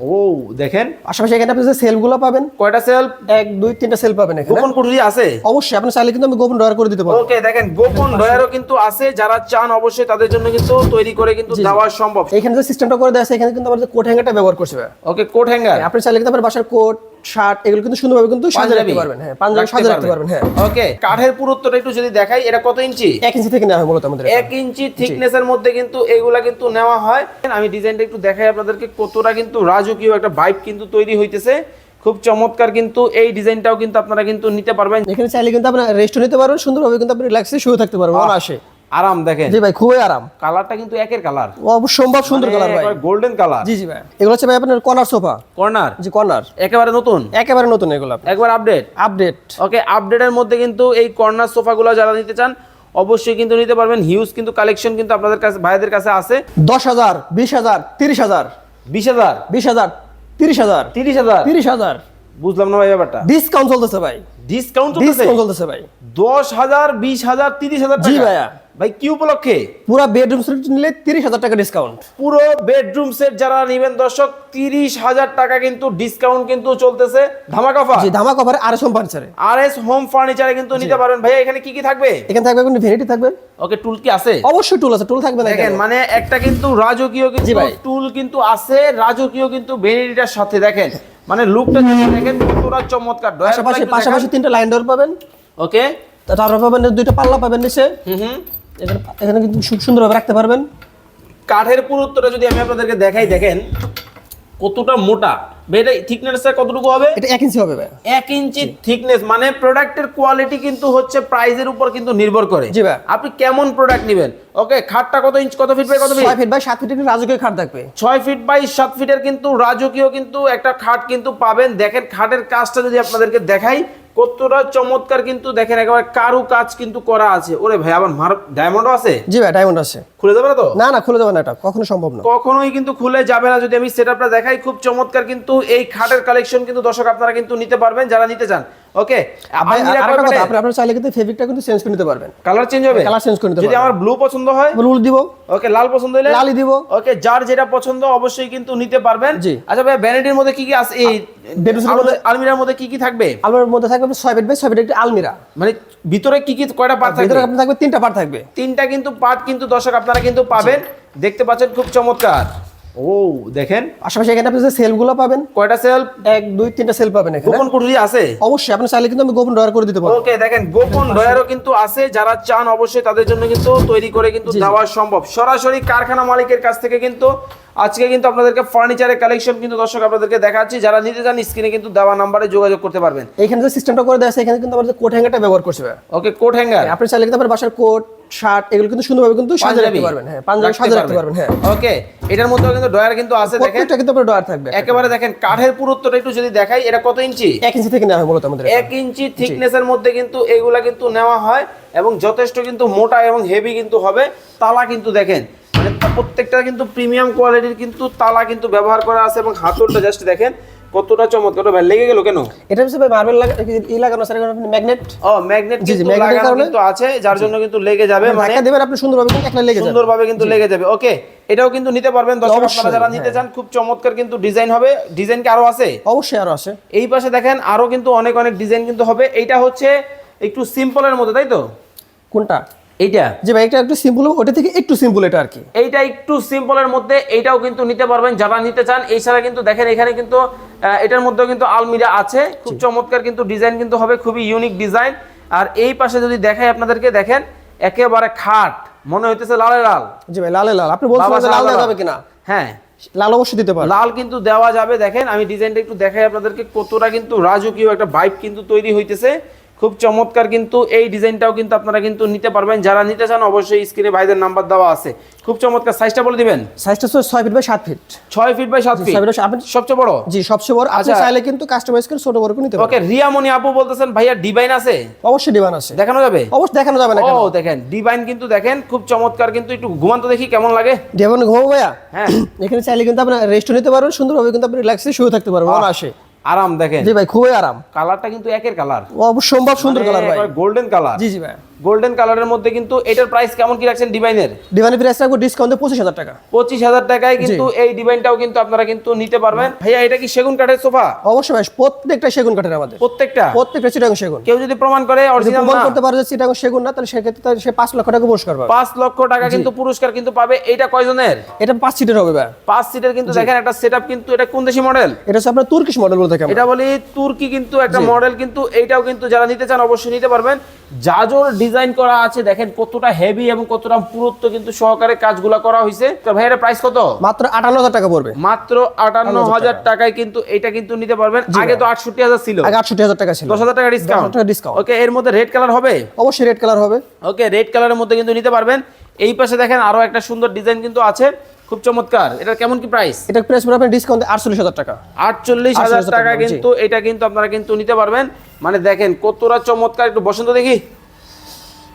ও দেখেন। পাশাপাশি এখানে আপনি যে সেলগুলো পাবেন কয়টা সেল? এক দুই তিনটা সেল পাবেন এখানে। গোপন কুঠুরি আছে? অবশ্যই আপনি চাইলে কিন্তু আমি গোপন ড্রয়ার করে দিতে পারব। ওকে দেখেন গোপন ডয়ারও কিন্তু আছে যারা চান অবশ্যই তাদের জন্য কিন্তু তৈরি করে কিন্তু দেওয়া সম্ভব। এখানে যে সিস্টেমটা করে দেওয়া আছে এখানে কিন্তু আমাদের কোট হ্যাঙ্গারটা ব্যবহার করছে। Okay coat hanger. আপনি চাইলে কিন্তু আপনার বাসার কোট শার্ট এগুলো কিন্তু সুন্দরভাবে কিন্তু সাজিয়ে রাখতে পারবেন হ্যাঁ পাঞ্জাবি সাজিয়ে রাখতে পারবেন। হ্যাঁ। ওকে কাঠের পুরুত্বটা একটু যদি দেখাই এটা কত ইঞ্চি? এক ইঞ্চি থেকে নেওয়া হয় মূলত আমাদের এক ইঞ্চি থিকনেস এর মধ্যে কিন্তু এগুলা কিন্তু নেওয়া হয়। আমি ডিজাইনটা একটু দেখাই আপনাদেরকে কতটা কিন্তু রাজকীয় একটা ভাইব কিন্তু তৈরি হইতেছে। খুব চমৎকার কিন্তু এই ডিজাইনটাও কিন্তু আপনারা কিন্তু নিতে পারবেন। এখানে চাইলে কিন্তু আপনার রেস্ট নিতে পারবেন সুন্দরভাবে কিন্তু আপনি রিল্যাক্সে শুয়ে থাকতে পারবেন আসে আরাম দেখেন। জি ভাই খুবই আরাম। কালারটা কিন্তু একের কালার। অসম্ভব সুন্দর কালার ভাই। Golden colour. জি জি ভাই। এগুলো হচ্ছে ভাই আপনার কর্নার সোফা কর্নার জি কর্নার একেবারে নতুন? একেবারে নতুন এগুলো একবার আপডেট আপডেট ওকে আপডেটের মধ্যে কিন্তু এই কর্নার সোফাগুলো যারা নিতে চান অবশ্যই কিন্তু নিতে পারবেন। হিউজ কিন্তু কালেকশন কিন্তু আপনাদের কাছে ভাইদের কাছে আছে। দশ হাজার বিশ হাজার তিরিশ হাজার। বিশ হাজার? বিশ হাজার তিরিশ হাজার। তিরিশ হাজার? তিরিশ হাজার। বুঝলাম না ভাই ব্যাপারটা। ডিসকাউন্ট চলতেছে ভাই। ডিসকাউন্ট চলতেছে? ডিসকাউন্ট চলতেছে ভাই। দশ হাজার বিশ হাজার তিরিশ হাজার জি ভাইয়া। ভাই কি উপলক্ষে? পুরো বেডরুম সেট নিলে তিরিশ হাজার টাকা ডিসকাউন্ট পুরো বেডরুম সেট যারা নেবেন দর্শক তিরিশ হাজার টাকা কিন্তু ডিসকাউন্ট কিন্তু চলতেছে ধামাকাফা জি ধামা কভারে আর সোম ফার্নিচারে আর এস হোম ফার্নিচারে কিন্তু নিতে পারবেন। ভাইয়া এখানে কি কি থাকবে? এখানে থাকবে আপনি ভেনিটি থাকবেন ওকে টুল কি আছে? অবশ্যই টুল আছে টুল থাকবে দেখেন মানে একটা কিন্তু রাজকীয় কিন্তু টুল কিন্তু আছে রাজকীয় কিন্তু ভেনিটিটার সাথে। দেখেন মানে লুকটা যদি দেখেন কতটা চমৎকার। পাশাপাশি পাশাপাশি তিনটা লাইন ডোর পাবেন। ওকে। তারপর পাবেন দুইটা পাল্লা পাবেন নিচে। হুম হুম। এখানে এখানে কিন্তু খুব সুন্দরভাবে রাখতে পারবেন। কাঠের পুরুত্বটা যদি আমি আপনাদেরকে দেখাই দেখেন কতটা মোটা। এটা থিকনেসটা কতটুকু হবে? এটা এক ইঞ্চি হবে ভাই। এক ইঞ্চি থিকনেস মানে প্রোডাক্টের কোয়ালিটি কিন্তু হচ্ছে প্রাইজের উপর কিন্তু নির্ভর করে। জি ভাই। আপনি কেমন প্রোডাক্ট নেবেন? ওকে খাটটা কত ইঞ্চ কত ফিট বাই কত ফিট ছয় ফিট বাই সাত ফিট রাজকীয় খাট থাকবে। ছয় ফিট বাই সাত ফিটের কিন্তু রাজকীয় কিন্তু একটা খাট কিন্তু পাবেন। দেখেন খাটের কাজটা যদি আপনাদেরকে দেখাই কতটা চমৎকার কিন্তু দেখেন একেবারে কারু কাজ কিন্তু করা আছে। ওরে ভাই আবার মার ডায়মন্ডও আছে? জি ভাই ডায়মন্ড আছে। খুলে যাবে না তো? না না খুলে যাবে না এটা কখনো সম্ভব না। কখনোই কিন্তু খুলে যাবে না। যদি আমি সেটআপটা দেখাই খুব চমৎকার কিন্তু এই খাটের কালেকশন কিন্তু দর্শক আপনারা কিন্তু নিতে পারবেন যারা নিতে চান। ওকে আপনি আপনার চাইলে কিন্তু ফেব্রিকটা কিন্তু চেঞ্জ করে নিতে পারবেন। কালার চেঞ্জ হবে? কালার চেঞ্জ করে নিতে যদি আমার ব্লু পছন্দ হয়? রুল দিব। ওকে লাল পছন্দ হলে? লালই দিব। ওকে যার যেটা পছন্দ অবশ্যই কিন্তু নিতে পারবেন। জি। আচ্ছা ভাই ভ্যানিটির মধ্যে কি কি আছে? এই আলমিরার মধ্যে কি কি থাকবে? আলমারির মধ্যে থাকবে আপনার ছয় ফিট বাই ছয় ফিট একটি আলমিরা। মানে ভিতরে কি কি কয়টা পার্ট ভিতরে থাকবে? আপনার থাকবে তিনটা পার্ট থাকবে। তিনটা কিন্তু পার্ট কিন্তু দর্শক আপনারা কিন্তু পাবেন। দেখতে পাচ্ছেন খুব চমৎকার। ও দেখেন। পাশাপাশি এখানে আপনি যে সেলগুলো পাবেন কয়টা সেল এক দুই তিনটা সেল পাবেন এখানে। গোপন কুঠুরি আছে? অবশ্যই আপনি চাইলে কিন্তু আমি গোপন ড্রয়ার করে দিতে পারব। ওকে দেখেন গোপন ডয়ারও কিন্তু আছে যারা চান অবশ্যই তাদের জন্য কিন্তু তৈরি করে কিন্তু দেওয়া সম্ভব। সরাসরি কারখানা মালিকের কাছ থেকে কিন্তু আজকে কিন্তু আপনাদেরকে ফার্নিচারের কালেকশন কিন্তু দর্শক আপনাদেরকে দেখাচ্ছি। যারা নিতে চান স্ক্রিনে কিন্তু দেওয়া নাম্বারে যোগাযোগ করতে পারবেন। এখানে যে সিস্টেমটা করে দেওয়া আছে এখানে কিন্তু আমাদের কোট হ্যাঙ্গারটা ব্যবহার করছে। ওকে কোট হ্যাঙ্গার আপনি চাইলে কিন্তু আপনার বাসার কোট শার্ট এগুলো কিন্তু সুন্দরভাবে কিন্তু সাজিয়ে রাখতে পারবেন হ্যাঁ পাঞ্জাবি সাজিয়ে রাখতে পারবেন। হ্যাঁ। ওকে এটার মধ্যে কিন্তু ডয়ার কিন্তু আছে দেখেন। প্রত্যেকটা কিন্তু আপনার ড্রয়ার থাকবে। একেবারে দেখেন কাঠের পুরুত্বটা একটু যদি দেখাই এটা কত ইঞ্চি? এক ইঞ্চি থেকে নেওয়া হয় মূলত আমাদের এক ইঞ্চি থিকনেস এর মধ্যে কিন্তু এগুলা কিন্তু নেওয়া হয় এবং যথেষ্ট কিন্তু মোটা এবং হেভি কিন্তু হবে। তালা কিন্তু দেখেন প্রত্যেকটা কিন্তু প্রিমিয়াম কোয়ালিটির কিন্তু তালা কিন্তু ব্যবহার করা আছে এবং হাতলটা জাস্ট দেখেন কতটা চমৎকার। ভাই লেগে গেল কেন? এটা হচ্ছে ভাই মার্বেল ই লাগানো স্যার এখানে ম্যাগনেট ও ম্যাগনেট জি, জি, কারণে- কিন্তু আছে যার জন্য কিন্তু লেগে যাবে মানে দেবেন আপনি সুন্দরভাবে কিন্তু একলা লেগে যাবে। সুন্দরভাবে কিন্তু লেগে যাবে। ওকে এটাও কিন্তু নিতে পারবেন দর্শক আপনারা যারা নিতে হ্যাঁ। চান খুব চমৎকার কিন্তু ডিজাইন হবে। ডিজাইন কি আরও আছে? অবশ্যই আরও আছে। এই পাশে দেখেন আরও কিন্তু অনেক অনেক ডিজাইন কিন্তু হবে। এইটা হচ্ছে একটু সিম্পলের মধ্যে তাই তো? কোনটা? এইটা? যে ভাই এটা একটু সিম্পল ওটা থেকে একটু সিম্পল এটা আর কি। এইটা একটু সিম্পলের মধ্যে এইটাও কিন্তু নিতে পারবেন যারা নিতে চান। এছাড়া কিন্তু দেখেন এখানে কিন্তু এটার মধ্যেও কিন্তু আলমিরা আছে। খুব চমৎকার কিন্তু ডিজাইন কিন্তু হবে খুবই ইউনিক ডিজাইন আর এই পাশে যদি দেখাই আপনাদেরকে দেখেন একেবারে খাট। মনে হইতেছে লালে লাল। জি ভাই লালে লাল। আপনি বলছেন যে লাল দেওয়া। যাবে কিনা? হ্যাঁ। লাল অবশ্যই দিতে পারেন লাল কিন্তু দেওয়া যাবে দেখেন আমি ডিজাইনটা একটু দেখাই আপনাদেরকে কতটা কিন্তু রাজকীয় একটা ভাইব কিন্তু তৈরি হইতেছে। খুব চমৎকার কিন্তু এই ডিজাইনটাও কিন্তু আপনারা কিন্তু নিতে পারবেন। যারা নিতে চান অবশ্যই স্ক্রিনে ভাইদের নাম্বার দেওয়া আছে। খুব চমৎকার সাইজটা বলে দিবেন? সাইজটা ছয় ফিট বাই সাত ফিট ছয় ফিট বাই সাত ফিট সবচেয়ে বড়? জি সবচেয়ে বড়। আপনি আচ্ছা। চাইলে কিন্তু কাস্টমাইজ করে ছোট বড় নিতে পারেন। ওকে রিয়ামণি আপু বলতেছেন ভাইয়া ডিভাইন আছে? অবশ্যই ডিভাইন আছে। দেখানো যাবে? অবশ্যই দেখানো যাবে না ও দেখেন ডিভাইন কিন্তু দেখেন খুব চমৎকার কিন্তু একটু ঘুমান্ত দেখি কেমন লাগে? ডেমন ঘুমাবো ভাইয়া। হ্যাঁ। এখানে চাইলে কিন্তু আপনার রেস্ট নিতে পারবেন সুন্দরভাবে কিন্তু আপনি রিল্যাক্সে শুয়ে থাকতে পারবেন মনে আসে আরাম দেখেন। জি ভাই খুবই আরাম। কালারটা কিন্তু একের কালার। অসম্ভব সুন্দর কালার ভাই। Golden colour. জি জি ভাই। গোল্ডেন কালারের মধ্যে কিন্তু এটার প্রাইস কেমন কি রাখছেন ডিভাইনের ডিভাইনের প্রাইস রাখব ডিসকাউন্টে পঁচিশ হাজার টাকা। পঁচিশ হাজার টাকায় কিন্তু এই ডিভাইনটাও কিন্তু আপনারা কিন্তু নিতে পারবেন। ভাইয়া এটা কি সেগুন কাঠের সোফা? অবশ্যই ভাই প্রত্যেকটা সেগুন কাঠের আমাদের। প্রত্যেকটা? প্রত্যেকটা চিটাগং সেগুন। কেউ যদি প্রমাণ করে অরিজিনাল প্রমাণ করতে পারে যে চিটাগং সেগুন না তাহলে সেক্ষেত্রে তার সে পাঁচ লক্ষ টাকা পুরস্কার পাবে। পাঁচ লক্ষ টাকা কিন্তু পুরস্কার কিন্তু পাবে। এইটা কয়জনের? এটা পাঁচ সিটের হবে ভাই। পাঁচ সিটের কিন্তু দেখেন একটা সেটআপ কিন্তু এটা কোন দেশি মডেল এটা হচ্ছে আপনার তুর্কিশ মডেল বলতে থাকে এটা বলি তুর্কি কিন্তু একটা মডেল কিন্তু এইটাও কিন্তু যারা নিতে চান অবশ্যই নিতে পারবেন। জাজর ডিজাইন করা আছে দেখেন কতটা হেভি এবং কতটা পুরুত্ব কিন্তু সহকারে কাজগুলা করা হয়েছে তো ভাইয়ের প্রাইস কত? মাত্র আটান্ন হাজার টাকা পড়বে। মাত্র আটান্ন হাজার টাকায় কিন্তু এটা কিন্তু নিতে পারবেন। আগে তো আটষট্টি হাজার ছিল। আগে আটষট্টি হাজার টাকা ছিল দশ হাজার টাকা ডিসকাউন্ট ডিসকাউন্ট ওকে এর মধ্যে রেড কালার হবে? অবশ্যই রেড কালার হবে। ওকে রেড কালারের মধ্যে কিন্তু নিতে পারবেন। এই পাশে দেখেন আরও একটা সুন্দর ডিজাইন কিন্তু আছে। খুব চমৎকার। এটা কেমন কি প্রাইস এটা প্রাইস পড়বে ডিসকাউন্টে আটচল্লিশ হাজার টাকা। আটচল্লিশ হাজার 48,000 টাকা টাকা, কিন্তু এটা কিন্তু আপনারা কিন্তু নিতে পারবেন। মানে দেখেন কতটা চমৎকার। একটু বসন্ত দেখি।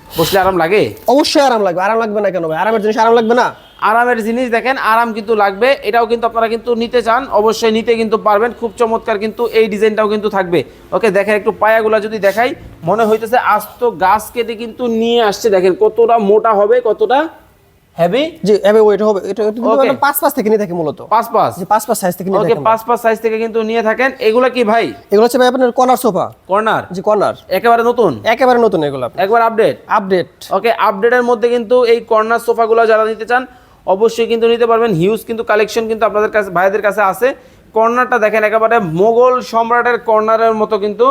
বসলে আরাম লাগে? অবশ্যই আরাম লাগবে। আরাম লাগবে না কেন ভাই? আরামের জিনিস আরাম লাগবে না? আরামের জিনিস দেখেন আরাম কিন্তু লাগবে। এটাও কিন্তু আপনারা কিন্তু নিতে চান। অবশ্যই নিতে কিন্তু পারবেন। খুব চমৎকার কিন্তু এই ডিজাইনটাও কিন্তু থাকবে। ওকে দেখেন একটু পায়াগুলা যদি দেখাই মনে হইতেছে আস্ত গাছ কেটে কিন্তু নিয়ে আসছে। দেখেন কতটা মোটা হবে কতটা হেভি জি এবে ওইটা হবে। এটা কিন্তু Okay. পাঁচ পাঁচ থেকে নিয়ে থাকি মূলত। পাঁচ পাঁচ? যে পাঁচ পাঁচ সাইজ থেকে নিয়ে ওকে পাঁচ পাঁচ সাইজ থেকে কিন্তু নিয়ে থাকেন। এগুলা কি ভাই? এগুলো হচ্ছে ভাই আপনার কর্নার সোফা কর্নার জি কর্নার একেবারে নতুন? একেবারে নতুন এগুলো একবার আপডেট আপডেট ওকে আপডেটের মধ্যে কিন্তু এই কর্নার সোফাগুলো যারা নিতে চান অবশ্যই কিন্তু নিতে পারবেন। হিউজ কিন্তু কালেকশন কিন্তু আপনাদের কাছে ভাইদের কাছে আছে। কর্নারটা দেখেন একেবারে মোগল সম্রাটের কর্নারের মতো কিন্তু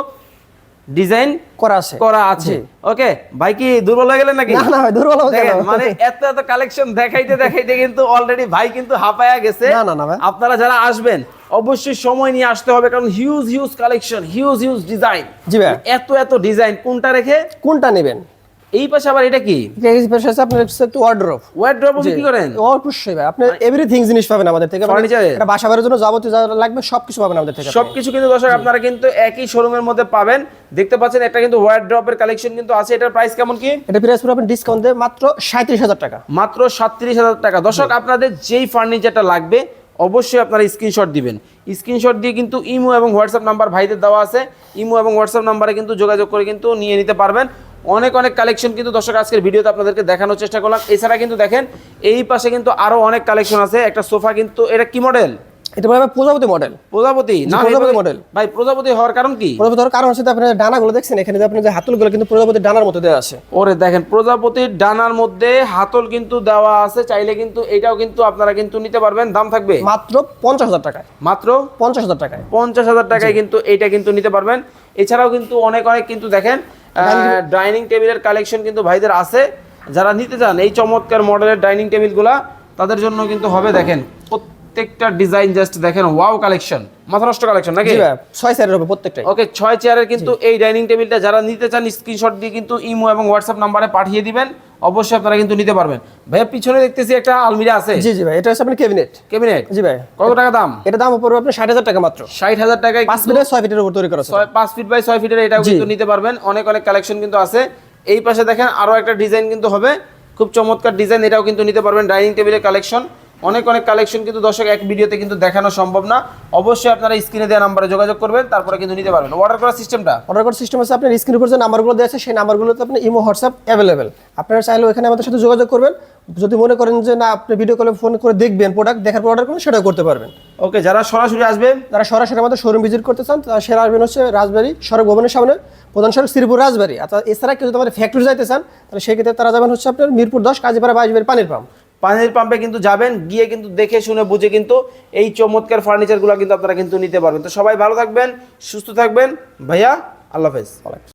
ডিজাইন করা আছে। করা আছে। ওকে ভাই কি দুর্বল হয়ে গেলেন নাকি? না না ভাই দুর্বল হবে কেন? মানে এত এত কালেকশন দেখাইতে দেখাইতে কিন্তু অলরেডি ভাই কিন্তু হাঁপায়া গেছে। না, না, না ভাই। আপনারা যারা আসবেন অবশ্যই সময় নিয়ে আসতে হবে কারণ huge huge collection huge huge design জি ভাই। এত এত ডিজাইন কোনটা রেখে? কোনটা নেবেন? এই পাশে আবার এটা কি? এই পাশে আছে আপনার একটু ওয়ার্ড্রপ ওয়ার্ড্রপ বিক্রি করেন? অবশ্যই ভাই আপনি এভরিথিং জিনিস পাবেন আমাদের থেকে। Furniture-এ? এটা বাসা বাড়ির জন্য যাবতীয় যা লাগবে সবকিছু পাবেন আমাদের থেকে সবকিছু কিন্তু দর্শক আপনারা কিন্তু একই শোরুমের মধ্যে পাবেন। দেখতে পাচ্ছেন একটা কিন্তু ওয়ার্ড্রপের কালেকশন কিন্তু আছে। এটার প্রাইস কেমন কি? এটা প্রাইস আপনি ডিসকাউন্ট দিয়ে মাত্র সাঁত্রিশ হাজার টাকা। মাত্র সাতত্রিশ হাজার টাকা। দর্শক আপনাদের যেই ফার্নিচারটা লাগবে অবশ্যই আপনারা স্ক্রিনশট দিবেন। স্ক্রিনশট দিয়ে কিন্তু ইমো এবং হোয়াটসঅ্যাপ নাম্বার ভাইদের দেওয়া আছে। ইমো এবং হোয়াটসঅ্যাপ নাম্বারে কিন্তু যোগাযোগ করে কিন্তু নিয়ে নিতে পারবেন। অনেক অনেক কালেকশন কিন্তু দর্শক আজকের ভিডিওতে আপনাদেরকে দেখানোর চেষ্টা করলাম। এছাড়া কিন্তু দেখেন, এই পাশে কিন্তু আরও অনেক কালেকশন আছে। একটা সোফা কিন্তু, এটা কি মডেল এটা বলবে প্রজাপতি মডেল প্রজাপতি? না প্রজাপতি model। ভাই প্রজাপতি হওয়ার কারণ কি? প্রজাপতি হওয়ার কারণ হচ্ছে যে আপনার ডানাগুলো দেখছেন এখানে আপনি যে হাতলগুলো কিন্তু প্রজাপতির ডানার মতো দেওয়া আছে। ওরে দেখেন প্রজাপতির ডানার মধ্যে হাতল কিন্তু দেওয়া আছে চাইলে কিন্তু এটাও কিন্তু আপনারা কিন্তু নিতে পারবেন দাম থাকবে? মাত্র পঞ্চাশ হাজার টাকায়। মাত্র? পঞ্চাশ হাজার টাকায়। পঞ্চাশ হাজার টাকায় কিন্তু এইটা কিন্তু নিতে পারবেন। এছাড়াও কিন্তু অনেক অনেক কিন্তু দেখেন ডাইনিং টেবিলের কালেকশন কিন্তু ভাইদের আছে। যারা নিতে চান এই চমৎকার মডেলের ডাইনিং টেবিলগুলা তাদের জন্য কিন্তু হবে দেখেন। প্রত্যেকটা ডিজাইন জাস্ট দেখেন ওয়াও কালেকশন মাথা নষ্ট কালেকশন নাকি ছয় সাইডের হবে প্রত্যেকটাই। ওকে ছয় চেয়ারের কিন্তু এই ডাইনিং টেবিলটা যারা নিতে চান স্ক্রিনশট দিয়ে কিন্তু ইমো এবং হোয়াটসঅ্যাপ নাম্বারে পাঠিয়ে দিবেন অবশ্যই আপনারা কিন্তু নিতে পারবেন। ভাইয়া পিছনে দেখতেছি একটা আলমিরা আছে। জি জি ভাই এটা হচ্ছে আপনার ক্যাবিনেট ক্যাবিনেট জি ভাই। কত টাকা দাম? এটা দাম পড়বে আপনার ষাট হাজার টাকা মাত্র। ষাট হাজার টাকায় পাঁচ মিটার ছয় ফিটের উপর তৈরি করা পাঁচ ফিট বাই ছয় ফিটের এটাও কিন্তু নিতে পারবেন। অনেক অনেক কালেকশন কিন্তু আছে। এই পাশে দেখেন আরও একটা ডিজাইন কিন্তু হবে। খুব চমৎকার ডিজাইন এটাও কিন্তু নিতে পারবেন ডাইনিং টেবিলের কালেকশন অনেক অনেক কালেকশন কিন্তু দর্শক এক ভিডিওতে কিন্তু দেখানো সম্ভব না। অবশ্যই আপনারা স্ক্রিনে দেওয়া নাম্বারে যোগাযোগ করবেন তারপরে কিন্তু নিতে পারবেন। অর্ডার করার সিস্টেমটা অর্ডার করার সিস্টেম আছে আপনার স্ক্রিনের উপর যে নাম্বারগুলো দেওয়া আছে সেই নাম্বারগুলোতে আপনি ইমো হোয়াটসঅ্যাপ অ্যাভেলেবেল আপনারা চাইলে ওখানে আমাদের সাথে যোগাযোগ করবেন। যদি মনে করেন যে না আপনি ভিডিও কলে ফোন করে দেখবেন প্রোডাক্ট দেখার পর অর্ডার করবেন সেটাও করতে পারবেন। ওকে যারা সরাসরি আসবে? যারা সরাসরি আমাদের শোরুম ভিজিট করতে চান তারা সেরা আসবেন হচ্ছে রাজবাড়ি সড়ক ভবনের সামনে। প্রধান সড়ক শ্রীপুর রাজবাড়ি। আর এছাড়া কেউ যদি আমাদের ফ্যাক্টরি যাইতে চান তাহলে সেক্ষেত্রে তারা যাবেন হচ্ছে আপনার মিরপুর দশ কাজীপাড়া বাইশবাড়ি পানির পাম্প। পানির পাম্পে কিন্তু যাবেন, গিয়ে কিন্তু দেখে শুনে বুঝে কিন্তু এই চমৎকার ফার্নিচারগুলো কিন্তু আপনারা কিন্তু নিতে পারবেন। তো সবাই ভালো থাকবেন, সুস্থ থাকবেন। ভাইয়া, আল্লাহ হাফেজ।